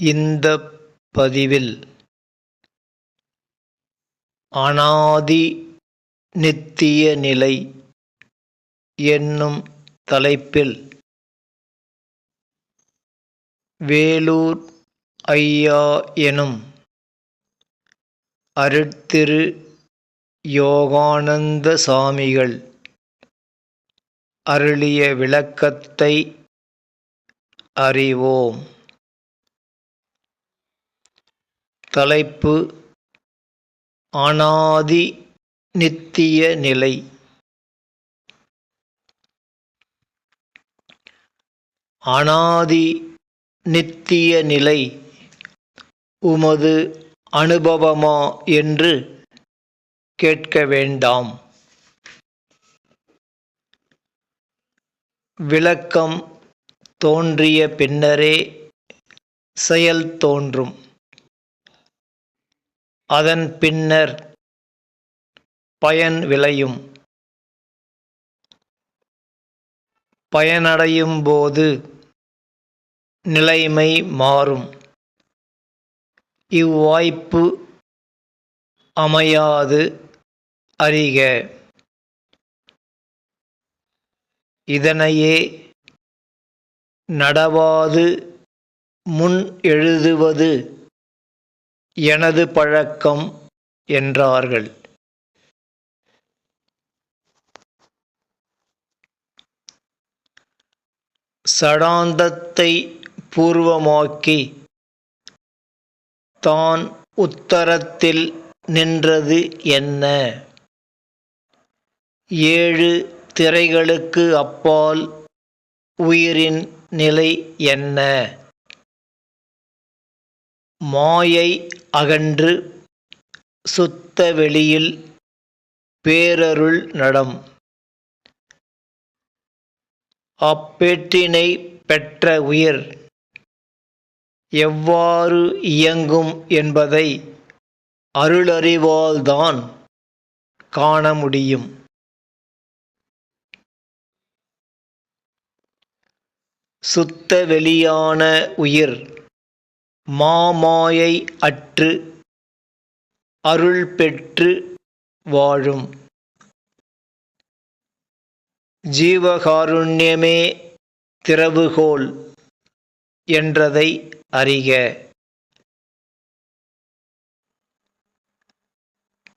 இந்த பதிவில் அனாதி நித்திய நிலை என்னும் தலைப்பில் வேலூர் ஐயா எனும் அருட்திரு யோகானந்த சாமிகள் அருளிய விளக்கத்தை அறிவோம். தலைப்பு அனாதி நித்திய நிலை. அனாதி நித்திய நிலை உமது அனுபவமா என்று கேட்க வேண்டாம். விளக்கம் தோன்றிய பின்னரே செயல் தோன்றும். அதன் பின்னர் பயன் விளையும். பயனடையும் போது நிலைமை மாறும். இவ்வாய்ப்பு அமையாது அறிக. இதனையே நடவாது முன் எழுதுவது எனது பழக்கம் என்றார்கள். சடாந்தத்தை பூர்வமாக்கி தான் உத்தரத்தில் நின்றது என்ன? ஏழு திரைகளுக்கு அப்பால் உயிரின் நிலை என்ன? மாயை அகன்று சுத்த வெளியில் பேரருள் நடம். அப்பேட்டினை பெற்ற உயிர் எவ்வாறு இயங்கும் என்பதை அருளறிவால்தான் காண முடியும். சுத்த வெளியான உயிர் மாமாயை அற்று அருள் பெற்று வாழும். ஜீவகாருண்யமே திறவுகோல் என்றதை அறிக.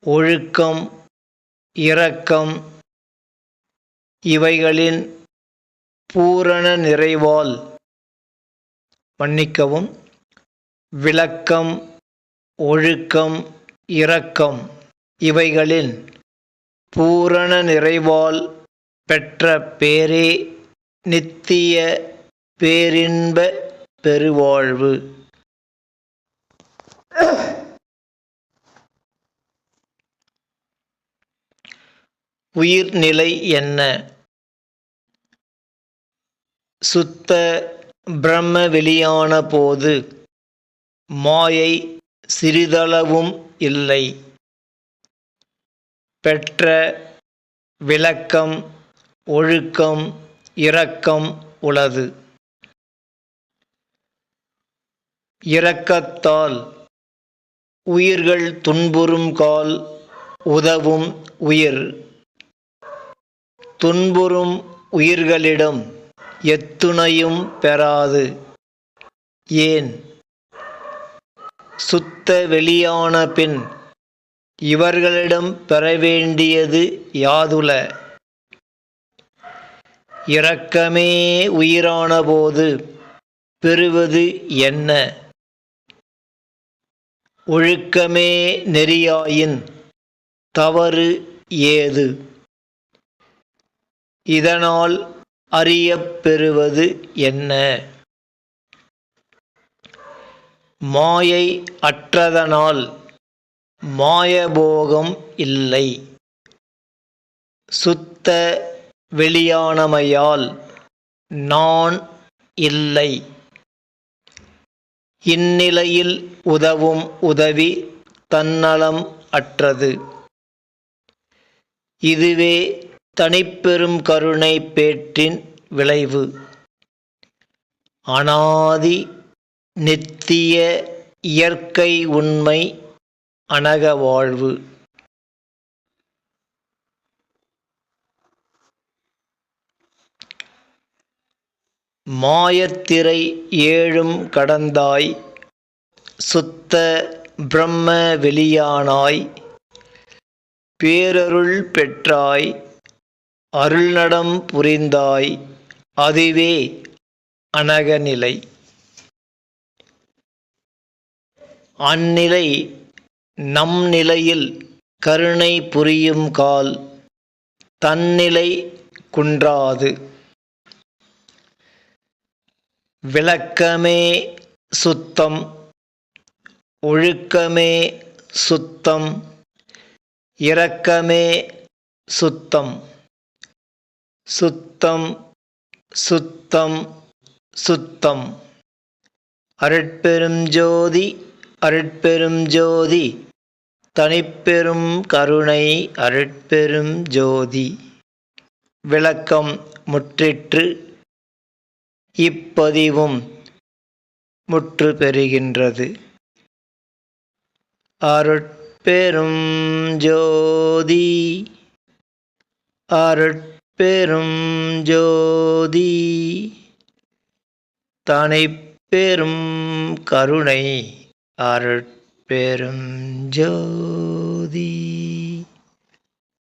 ஒழுக்கம் இரக்கம் இவைகளின் பூரண நிறைவால் மன்னிக்கவும். விளக்கம் ஒழுக்கம் இரக்கம் இவைகளின் பூரண நிறைவால் பெற்ற பேரே நித்திய பேரின்ப பெருவாழ்வு. உயிர்நிலை என்ன? சுத்த பிரம்ம வெளியான போது மாயை சிறிதளவும் இல்லை. பெற்ற விளக்கம் ஒழுக்கம் இரக்கம் உளது இரக்கத்தால் உயிர்கள் துன்புறும் கால் உதவும் உயிர். துன்புறும் உயிர்களிடம் எத்துணையும் பெறாது. ஏன்? சுத்த வெளியான பின் இவர்களிடம் பெற வேண்டியது யாதுல? இரக்கமே உயிரான போது பெறுவது என்ன? ஒழுக்கமே நெறியாயின் தவறு ஏது? இதனால் அறியப்பெறுவது என்ன? மாயை அற்றதனால் மாயபோகம் இல்லை. சுத்த வெளியானமையால் நான் இல்லை. இந்நிலையில் உதவும் உதவி தன்னலம் அற்றது. இதுவே தனிப்பெரும் கருணை பேற்றின் விளைவு. அனாதி நித்திய இயற்கை உண்மை அனக வாழ்வு. மாயத்திரை ஏழும் கடந்தாய் சுத்த பிரம்ம வெளியானாய் பேரருள் பெற்றாய் அருள்நடம் புரிந்தாய் அதுவே அனகநிலை அந்நிலை நம் நிலையில் கருணை புரியும் கால் தன்னிலை குன்றாது. விளக்கமே சுத்தம் ஒழுக்கமே சுத்தம் இரக்கமே சுத்தம். சுத்தம் சுத்தம் சுத்தம். அருட்பெரும் ஜோதி அருட்பெரும் ஜோதி தனிப்பெரும் கருணை அருட்பெரும் ஜோதி. விளக்கம் முற்றிற்று இப்பதிவும் முற்று பெறுகின்றது அருட்பெரும் ஜோதி அருட்பெரும் ஜோதி தனிப்பெரும் கருணை அருட்பெரும் ஜோதி